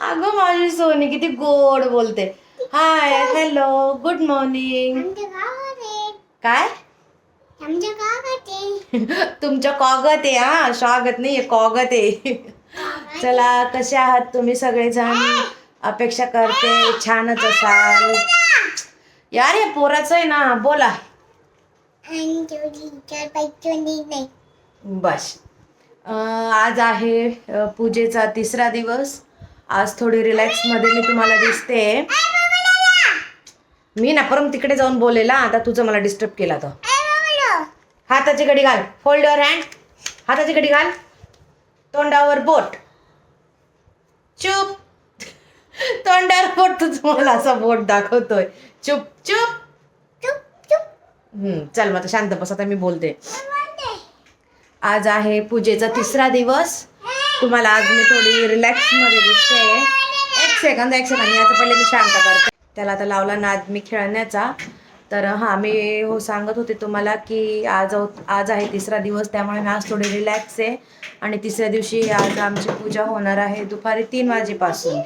अगं माझी सोनी किती गोड बोलते. हाय हॅलो गुड मॉर्निंग काय? तुमच्या कॉगत आहे हा? स्वागत नाहीये कॉगत आहे. चला कसे आहात तुम्ही सगळेजण? अपेक्षा करते छानच असाल. यार हे पोराचं आहे ना बोला. नाही. बस. आज आहे पूजेचा तिसरा दिवस. आज थोडी रिलॅक्समध्ये मी तुम्हाला दिसते. मी ना परम तिकडे जाऊन बोलेल. आता तुझं मला डिस्टर्ब केला तर हाताची घडी घाल. होल्ड युअर हँड हाताची घडी घाल. तोंडावर बोट. चुप. तोंडावर बोट तू तुम्हाला असा बोट दाखवतोय. चुप चुप. चुप चुप. हम्म, चल मग आता शांत बस. आता मी बोलते. आज आहे पूजेचा तिसरा दिवस. तुम्हाला आज मी थोडी रिलॅक्समध्ये दिसते. एक सेकंद एक सेकंद याचा पहिले मी शांत करते. त्याला आता लावला नाद मी खेळण्याचा. तर हां मी हो सांगत होते तुम्हाला की आज आज आहे तिसरा दिवस त्यामुळे मी आज थोडी रिलॅक्स आहे. आणि तिसऱ्या दिवशी आज आमची पूजा होणार आहे दुपारी तीन वाजेपासून.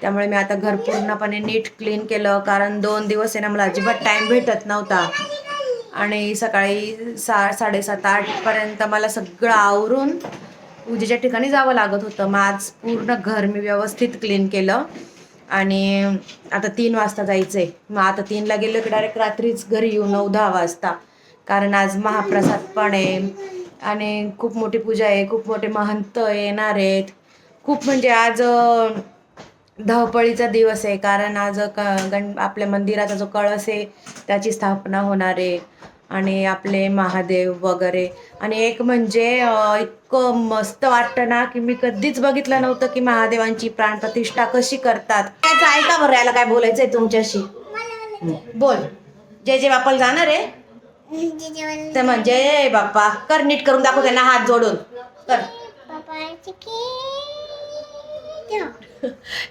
त्यामुळे मी आता घर पूर्णपणे नीट क्लीन केलं कारण दोन दिवस आहे ना मला अजिबात टाईम भेटत नव्हता. आणि सकाळी सा साडेसात आठपर्यंत मला सगळं आवरून पूजेच्या ठिकाणी जावं लागत होतं. मग आज पूर्ण घर मी व्यवस्थित क्लीन केलं. आणि आता तीन वाजता जायचं आहे मग आता तीनला गेलं की डायरेक्ट रात्रीच घरी येऊ नऊ दहा वाजता. कारण आज महाप्रसाद पण आहे. आणि खूप मोठी पूजा आहे. खूप मोठे महंत येणार आहेत. खूप म्हणजे आज धावपळीचा दिवस आहे कारण आज क गण आपल्या मंदिराचा जो कळस आहे त्याची स्थापना होणार आहे. आणि आपले महादेव वगैरे. आणि एक म्हणजे इतकं मस्त वाटतं ना की मी कधीच बघितलं नव्हतं की महादेवांची प्राणप्रतिष्ठा कशी करतात. त्याचं ऐका बरं याला काय बोलायचं आहे तुमच्याशी? बोल. जय जय बापाला जाणार आहे? तर म्हणजे बाप्पा कर नीट करून दाखव त्यांना हात जोडून. कर.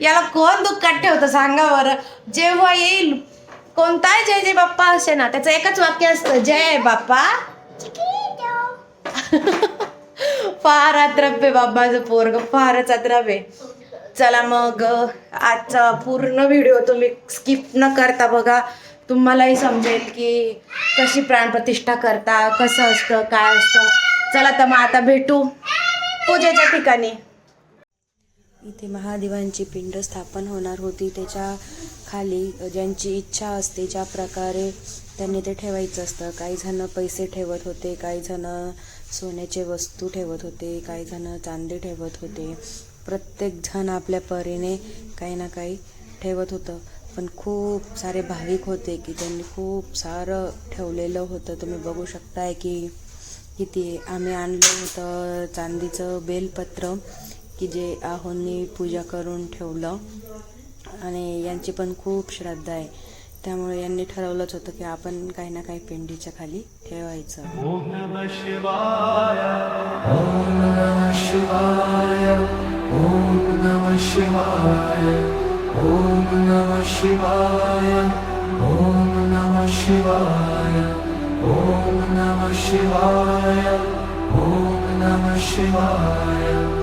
याला कोण दुःखात ठेवतं सांगा बरं. जेव्हा येईल कोणताही जय जय बाप्पा असे ना त्याचं एकच वाक्य असतं जय बाप्पा. फार अत्रप आहे बाप्पाचं पोरग फारच अत्रप आहे चला मग आजचा पूर्ण व्हिडिओ तुम्ही स्किप न करता बघा. तुम्हालाही समजेल की कशी प्राणप्रतिष्ठा करता कसं असतं काय असतं. चला तर मग आता भेटू. पूजेच्या ठिकाणी. इथे महादेवांची पिंड स्थापन होणार होती. त्याच्याखाली ज्यांची इच्छा असते ज्या प्रकारे त्यांनी ते ठेवायचं असतं. काही जण पैसे ठेवत होते काही जण सोन्याचे वस्तू ठेवत होते काही जण चांदी ठेवत होते. प्रत्येक जण आपल्या परीने काही ना काही ठेवत होतं. पण खूप सारे भाविक होते की त्यांनी खूप सारं ठेवलेलं होतं. तुम्ही बघू शकताय की किती आम्ही आणलं होतं चांदीचं बेलपत्र. की जे आहोंनी पूजा करून ठेवलं. आणि यांची पण खूप श्रद्धा आहे. त्यामुळे यांनी ठरवलंच होतं की आपण काही ना काही पिंडीच्या खाली ठेवायचं. शिवाय. ॐ नमः शिवाय.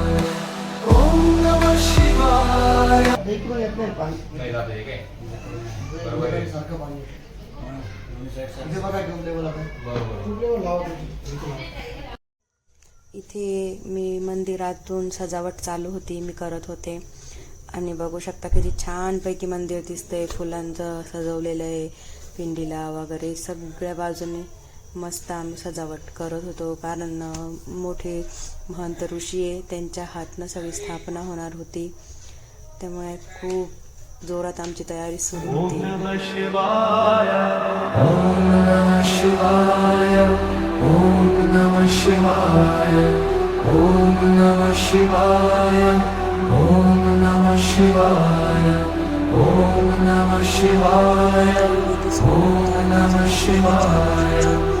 इथे मी मंदिरातून सजावट चालू होती मी करत होते. आणि बघू शकता किती छानपैकी मंदिर दिसतंय फुलांचं सजवलेलं आहे पिंडीला वगैरे सगळ्या बाजूने. मस्त आम्ही सजावट करत होतो. कारण मोठे महंत ऋषी आहे त्यांच्या हातनं सगळी स्थापना होणार होती. त्यामुळे खूप जोरात आमची तयारी सुरू ॐ होती. नमः शिवाय. ॐ नमः शिवाय.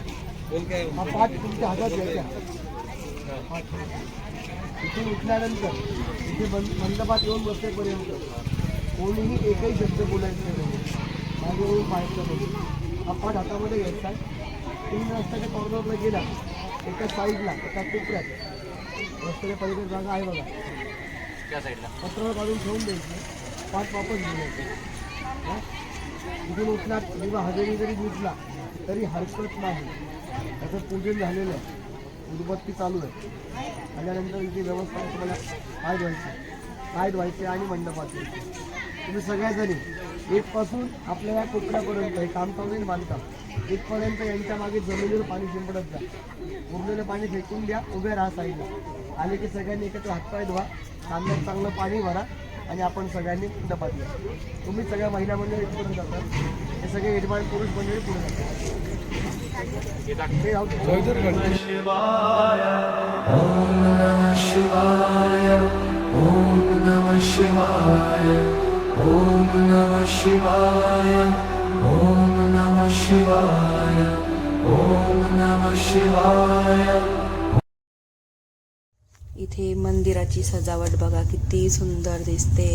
पाठ तुमच्या हातात घ्यायचा पाठ. इथून उठल्यानंतर इथे बंद मंडपात येऊन बसेपर्यंत कोणीही एकही शब्द बोलायचं नाही. मागे येऊन पाहायचं नाही हा पाठ हातामध्ये घ्यायचा. तीन रस्त्याच्या कॉर्नरला गेला. एका साईडला एका कोपऱ्यात. रस्त्याच्या पलीकडे जागा आहे बघा. पत्रावर काढून ठेवून द्यायची. पाठ वापस घेऊन यायचं. हा? इथून उठला किंवा हजेरी जरी दिसला तरी हरकत नाही. त्याचं पूजन झालेलं आहे. उदबत्ती चालू आहे. आल्यानंतर इथे व्यवस्था तुम्हाला पाय धुवायचे? पाय धुवायचे आणि मंडपात तुम्ही सगळ्याजणी इथपासून आपल्या या कोपऱ्यापर्यंत हे काम चालू आहे बांधकाम इथपर्यंत यांच्या मागे जमिनीवर पाणी शिंपडत जा. उरलेलं पाणी फेकून द्या उभे राहा साईडला. आले की सगळ्यांनी एकत्र हातपाय धुवा कांद्यात चांगलं पाणी भरा आणि आपण सगळ्यांनी मंडपात या तुम्ही सगळ्या महिला मंडळी इथपर्यंत जातात. हे सगळे यजमान पुरुष मंडळी पुढे जातात. हे. शिवाय. ॐ नमः शिवाय. ॐ नमः शिवाय ॐ नमः शिवाय ॐ नमः शिवाय. इथे मंदिराची सजावट बघा किती सुंदर दिसते.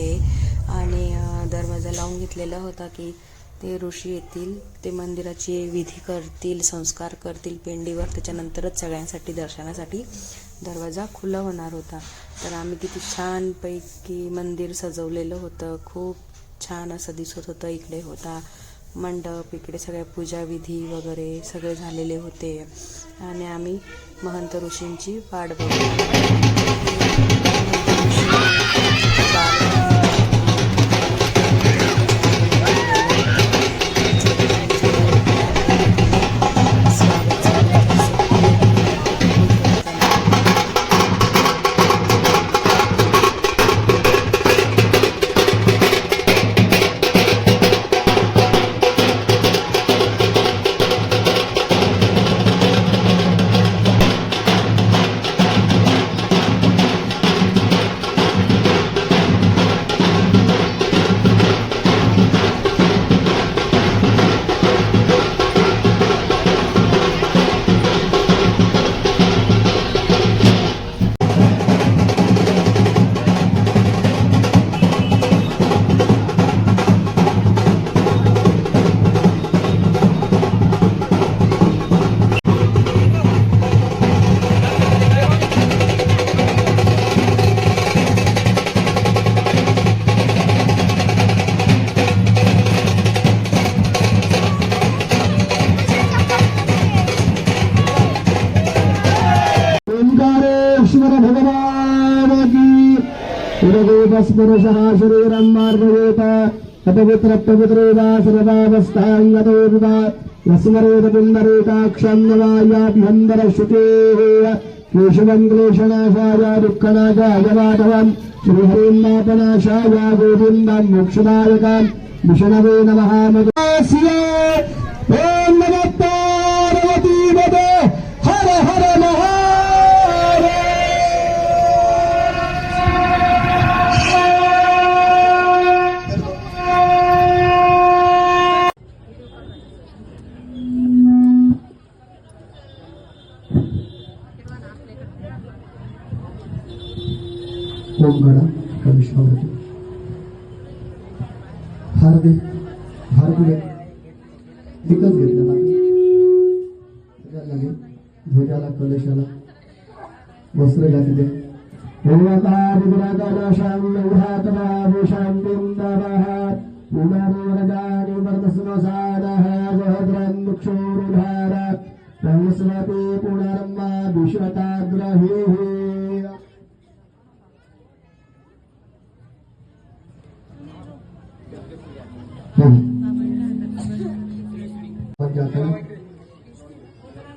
आणि दरवाजा लावून घेतलेला होता की ते ऋषी येतील ते मंदिराची विधी करतील संस्कार करतील पेंडीवर. त्याच्यानंतरच सगळ्यांसाठी दर्शनासाठी दरवाजा खुला होणार होता. तर आम्ही किती छानपैकी मंदिर सजवलेलं होतं. खूप छान असं दिसत होतं. इकडे होता मंडप इकडे सगळ्या पूजाविधी वगैरे सगळे झालेले होते. आणि आम्ही महंत ऋषींची वाट बघतो शिरदेवस्पुरुषः शरीरम् मार्गवेत अपवित्रप्रवितरो वा सर्वावस्थाङ्गतो विवा नस्मरेदपुन्दरेकाक्षम् नवायाभ्यन्तरशुचेः केशवम् क्लेशनाशाय दुःखनाशायवाधवम् श्रीहरिम् नापनाशाय गोविन्दम् मोक्षदायकाम् विष्णवे नमः संस्मति पुनर्मा विश्वताग्रहे।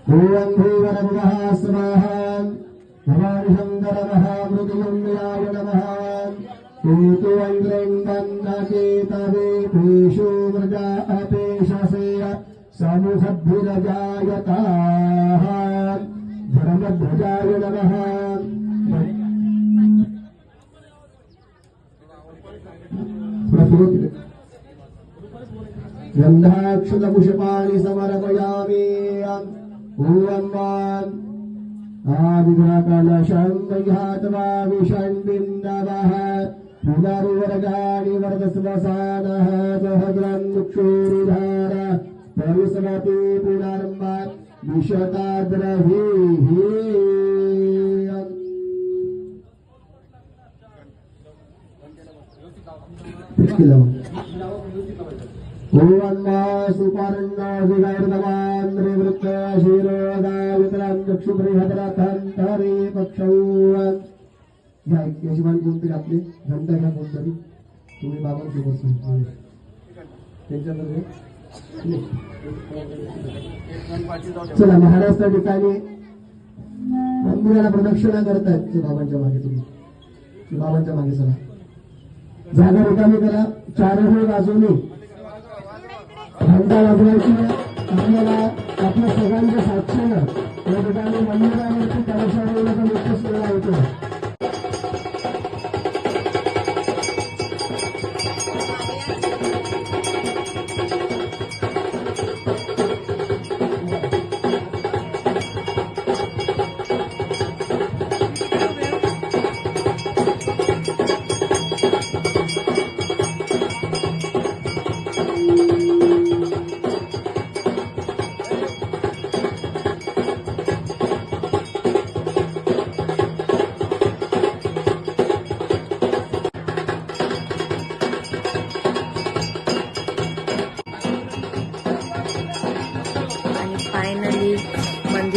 भूवं भूवरमुखः स्वाहा भवानि शङ्करमहामृतिमन्याय नमः केतुवन्द्रैन्दन्नकेतवेषु मृजा समुखद्भिरजायताः धर्मध्वजाय नमः। प्रकृति गन्धाक्षतपुष्पाणि समर्पयामि। ॐ आदिग्रकलशं पुनर्वर्गाणि वरदस्वसानः। सहग्रं क्षूरुधार परिस्मति पुनर्म विशताद्रहीः भुवन्मा सुपर्णोऽधिगर्दवान् निवृत्त शिरोदावितरां चक्षुबृहद्रथन्तरे पक्षौ। घ्या यशमान कोणतरी आपले घंटा घ्या कोणतरी. तुम्ही बाबांसोबत सांगा. त्यांच्यामध्ये चला महाराष्ट्र ठिकाणी मंदिराला प्रदक्षिणा करतायत ते बाबांच्या मागे तुम्ही. बाबांच्या मागे चला. जागा रिकामी करा. चारही बाजूनी घंटा वाजवायची आपल्याला आपल्या सगळ्यांच्या साक्षीनं या ठिकाणी मंदिरावरती कलशावरचा नृत्य सुरू होतो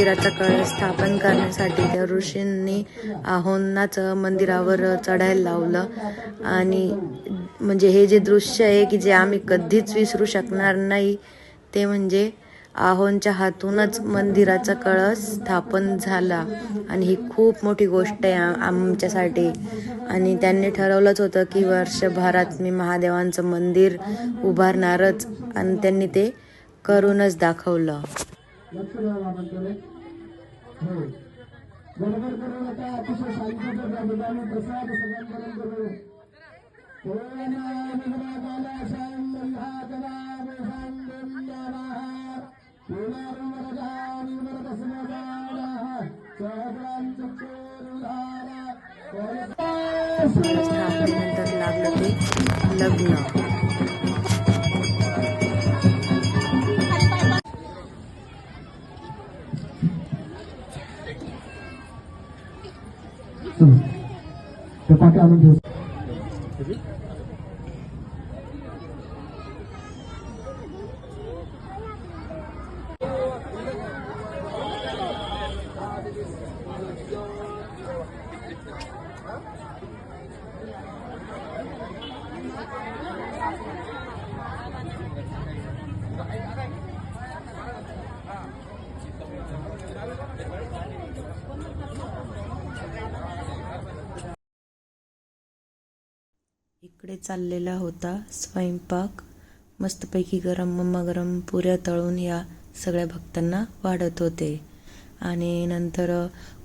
मंदिराचा कळस स्थापन करण्यासाठी त्या ऋषींनी आहोंनाच मंदिरावर चढायला लावलं. आणि म्हणजे हे जे दृश्य आहे की जे आम्ही कधीच विसरू शकणार नाही ते म्हणजे आहोंच्या हातूनच मंदिराचा कळस स्थापन झाला. आणि ही खूप मोठी गोष्ट आहे आमच्यासाठी. आणि त्यांनी ठरवलंच होतं की वर्षभरात मी महादेवांचं मंदिर उभारणारच. आणि त्यांनी ते करूनच दाखवलं. गडबड करू नका अतिशय शांततेत या ठिकाणी प्रसाद सगळ्यांपर्यंत करू स्थापनेनंतर लागलं ते लग्न. इकडे चाललेला होता स्वयंपाक. मस्तपैकी गरम मम्मा गरम पुऱ्या तळून या सगळ्या भक्तांना वाढत होते. आणि नंतर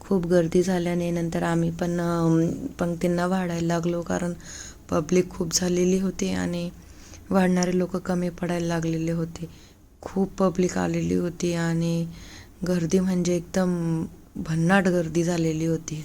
खूप गर्दी झाल्याने नंतर आम्ही पण पंक्तींना वाढायला लागलो कारण पब्लिक खूप झालेली होती आणि वाढणारे लोक कमी पडायला लागलेले होते. खूप पब्लिक आलेली होती आणि गर्दी म्हणजे एकदम भन्नाट गर्दी झालेली होती.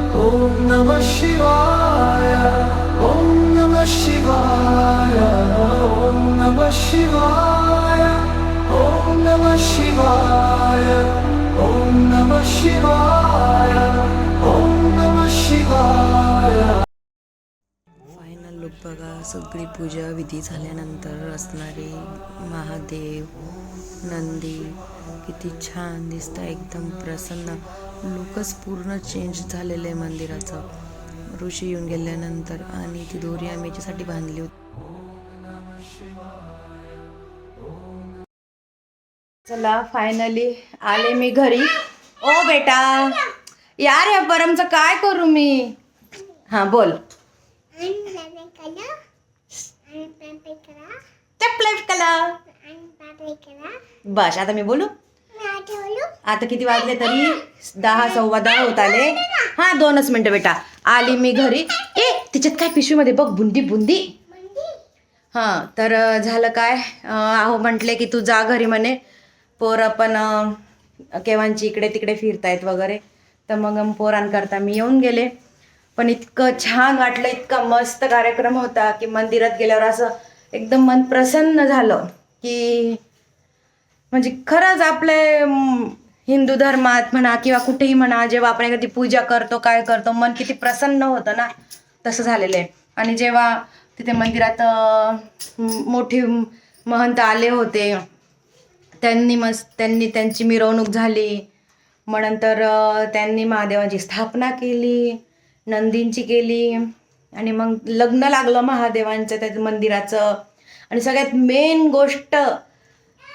ॐ नमः शिवाय ॐ नमः शिवाय ॐ नमः शिवाय ॐ नमः शिवाय ॐ नमः शिवाय ॐ नमः शिवाय। फायनल लुक बघा सगळी पूजा विधी झाल्यानंतर असणारे महादेव नंदी किती छान दिसतं एकदम प्रसन्न. लुकच पूर्ण चेंज झालेलं आहे मंदिराचं. ऋषी येऊन गेल्यानंतर आणि ती दोरी आम्ही याच्यासाठी बांधली होती. चला फायनली आले मी घरी. ओ बेटा यार या परमचं काय करू मी? हा बोल. बस आता मी बोलू? आता किती वाजले तरी? दहा सव्वा दहा होत आले. हा दोनच मिनिटं बेटा. आली मी घरी. ए तिच्यात काय पिशवीमध्ये बघ बुंदी बुंदी. हां तर झालं काय? अहो म्हटले की तू जा घरी म्हणे. पोरं पण केव्हांची इकडे तिकडे फिरतायत वगैरे. तर मग पोरांकरता मी येऊन गेले. पण इतकं छान वाटलं इतका मस्त कार्यक्रम होता की मंदिरात गेल्यावर असं एकदम मन प्रसन्न झालं की म्हणजे खरंच आपले हिंदू धर्मात म्हणा किंवा कुठेही म्हणा जेव्हा आपण एखादी पूजा करतो काय करतो मन किती प्रसन्न होतं ना तसं झालेलं आहे. आणि जेव्हा तिथे मंदिरात मोठी महंत आले होते त्यांनी मस्त त्यांनी त्यांची मिरवणूक झाली. मग नंतर त्यांनी महादेवाची स्थापना केली नंदींची केली आणि मग लग्न लागलं महादेवांचं त्या मंदिराचं. आणि सगळ्यात मेन गोष्ट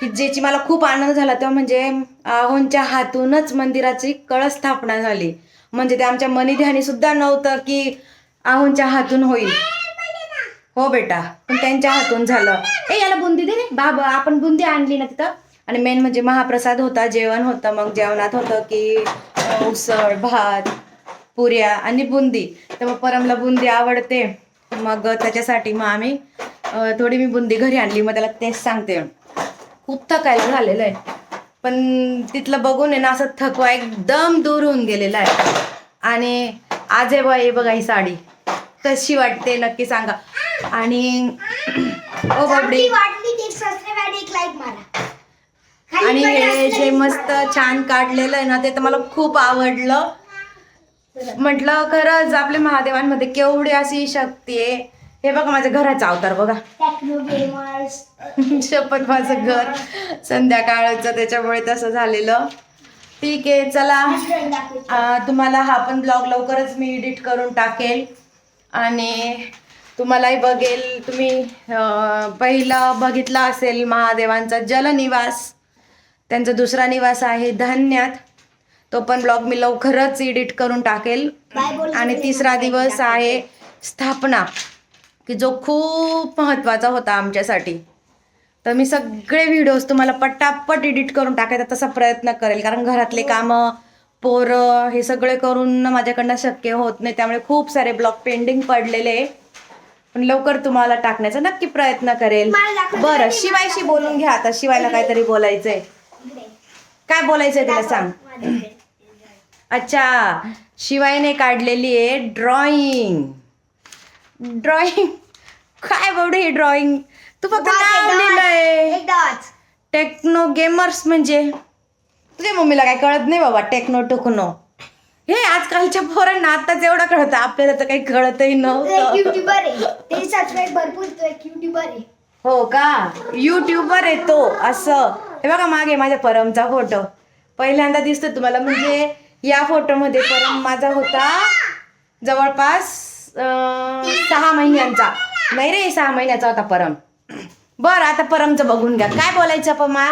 की ज्याची मला खूप आनंद झाला तेव्हा म्हणजे आहोंच्या हातूनच मंदिराची कळस स्थापना झाली. म्हणजे ते आमच्या मनी सुद्धा नव्हतं की आहोंच्या हातून होईल. हो बेटा पण त्यांच्या हातून झालं. ए याला बुंदी दे बाबा आपण बुंदी आणली ना तिथं. आणि मेन म्हणजे महाप्रसाद होता जेवण होतं मग जेवणात होतं की उसळ भात पुऱ्या आणि बुंदी. तर मग परमला बुंदी आवडते. मग त्याच्यासाठी मग आम्ही थोडी मी बुंदी घरी आणली. मग त्याला तेच सांगते. खूप थकायला झालेलं आहे. पण तिथलं बघून आहे ना असं थकवा एकदम दूर होऊन गेलेला आहे. आणि आज आहे बा बघा ही साडी. कशी वाटते नक्की सांगा. आणि ओ बाबडी आणि हे जे मस्त छान काढलेलं आहे ना ते तर मला खूप आवडलं. म्हटलं खरंच आपल्या महादेवांमध्ये केवढी अशी शक्ती आहे. हे बघा माझ्या घराचा अवतार बघा. शपथ माझं घर संध्याकाळचं त्याच्यामुळे तसं झालेलं. ठीक आहे चला. तुम्हाला हा पण ब्लॉग लवकरच मी एडिट करून टाकेल. आणि तुम्हालाही बघेल तुम्ही पहिलं बघितला असेल महादेवांचा जलनिवास. त्यांचा दुसरा निवास आहे धान्यात. तो पण ब्लॉग मी लवकरच एडिट करून टाकेल. आणि तिसरा दिवस आहे स्थापना. की जो खूप महत्त्वाचा होता आमच्यासाठी. तर मी सगळे व्हिडिओज तुम्हाला पटापट एडिट करून टाकायचा तसा प्रयत्न करेल. कारण घरातले कामं पोरं हे सगळे करून माझ्याकडनं शक्य होत नाही. त्यामुळे खूप सारे ब्लॉग पेंडिंग पडलेले. पण लवकर तुम्हाला टाकण्याचा नक्की प्रयत्न करेल. बरं शिवायशी बोलून घ्या आता. शिवायला काहीतरी बोलायचंय. काय बोलायचंय तुला सांग? अच्छा शिवायने काढलेली आहे ड्रॉइंग ड्रॉइंग काय बाबडे ही ड्रॉइंग तू फक्त नाव लिहिलंय. टेक्नो गेमर्स म्हणजे? तुझ्या मम्मीला काय कळत नाही बाबा टेक्नो टुकनो हे आजकालच्या पोरांना आताच एवढं कळतं. आपल्याला तर काही कळतही नव्हतं. हो का? युट्यूबर आहे तो असं. हे बघा मागे माझ्या परमचा फोटो पहिल्यांदा दिसतो तुम्हाला. म्हणजे या फोटोमध्ये परम माझा होता. जवळपास सहा महिन्यांचा. नाही रे सहा महिन्याचा होता परम. बरं आता परमचं बघून घ्या. काय बोलायचं पमा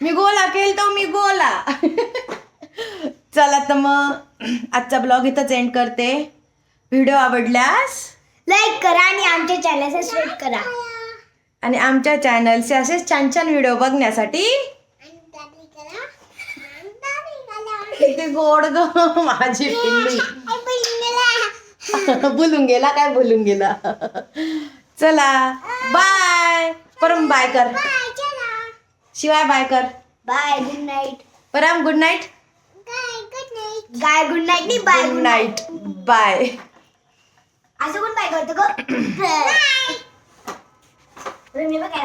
मी गोला केल तो मी गोला चला तर मग आजचा ब्लॉग इथंच एंड करते. व्हिडिओ आवडल्यास? लाईक करा आणि आमच्या चॅनल सबस्क्राईब करा. आणि आमच्या चॅनलचे असेच छान छान व्हिडिओ बघण्यासाठी गोड ग माझी पिल्ली. बोलून गेला काय बोलून गेला? चला बाय परम बाय कर. शिवाय बाय कर. Bye good night Param good night काय गुड नाईट काय गुड नाईट नाही बाय गुड नाईट बाय असं कोण बाय करतो ग मी बघायला